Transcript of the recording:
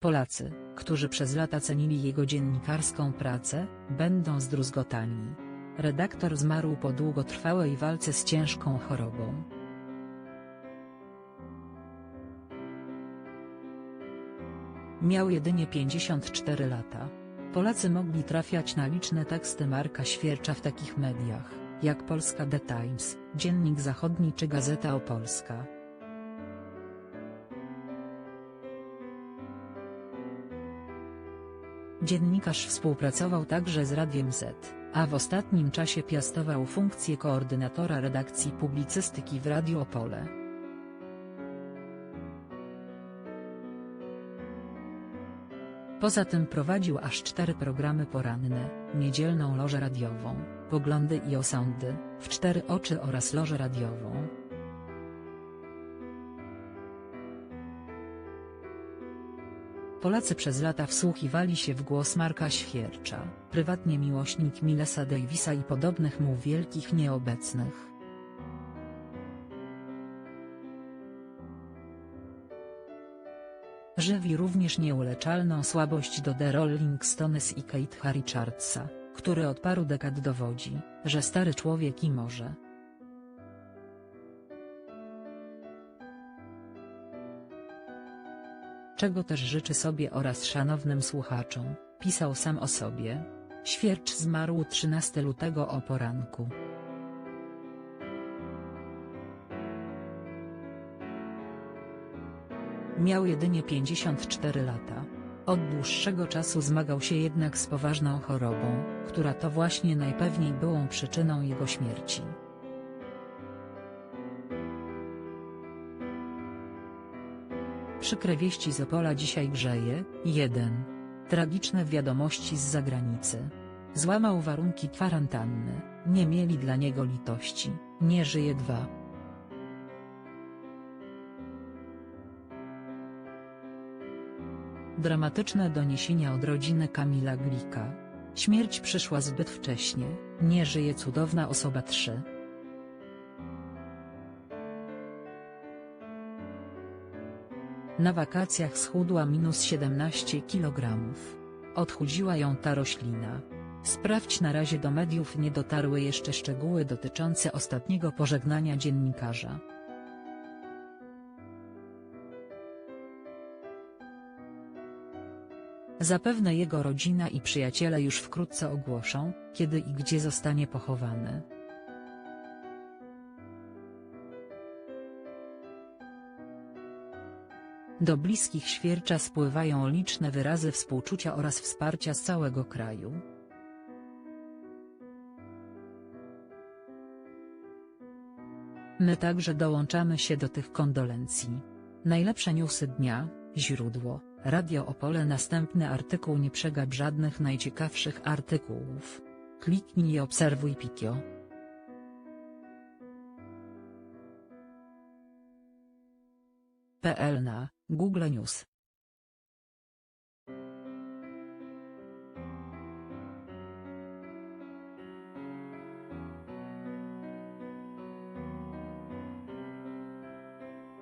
Polacy, którzy przez lata cenili jego dziennikarską pracę, będą zdruzgotani. Redaktor zmarł po długotrwałej walce z ciężką chorobą. Miał jedynie 54 lata. Polacy mogli trafiać na liczne teksty Marka Świercza w takich mediach, jak Polska The Times, Dziennik Zachodni czy Gazeta Opolska. Dziennikarz współpracował także z Radiem Z, a w ostatnim czasie piastował funkcję koordynatora redakcji publicystyki w Radiu Opole. Poza tym prowadził aż cztery programy poranne, niedzielną lożę radiową, poglądy i osądy, w cztery oczy oraz lożę radiową. Polacy przez lata wsłuchiwali się w głos Marka Świercza, prywatnie miłośnik Millesa Davisa i podobnych mu wielkich nieobecnych. Żywi również nieuleczalną słabość do The Rolling Stones i Keitha Richardsa, który od paru dekad dowodzi, że stary człowiek i może. Czego też życzy sobie oraz szanownym słuchaczom, pisał sam o sobie. Świercz zmarł 13 lutego o poranku. Miał jedynie 54 lata. Od dłuższego czasu zmagał się jednak z poważną chorobą, która to właśnie najpewniej była przyczyną jego śmierci. Przykre wieści z Opola dzisiaj grzeje. 1. Tragiczne wiadomości z zagranicy. Złamał warunki kwarantanny, nie mieli dla niego litości, nie żyje 2. Dramatyczne doniesienia od rodziny Kamila Glika. Śmierć przyszła zbyt wcześnie, nie żyje cudowna osoba 3. Na wakacjach schudła minus 17 kg. Odchudziła ją ta roślina. Sprawdź na razie do mediów nie dotarły jeszcze szczegóły dotyczące ostatniego pożegnania dziennikarza. Zapewne jego rodzina i przyjaciele już wkrótce ogłoszą, kiedy i gdzie zostanie pochowany. Do bliskich świercza spływają liczne wyrazy współczucia oraz wsparcia z całego kraju. My także dołączamy się do tych kondolencji. Najlepsze newsy dnia, źródło, Radio Opole Następny artykuł Nie przegap żadnych najciekawszych artykułów. Kliknij i obserwuj Pikio. PL na Google News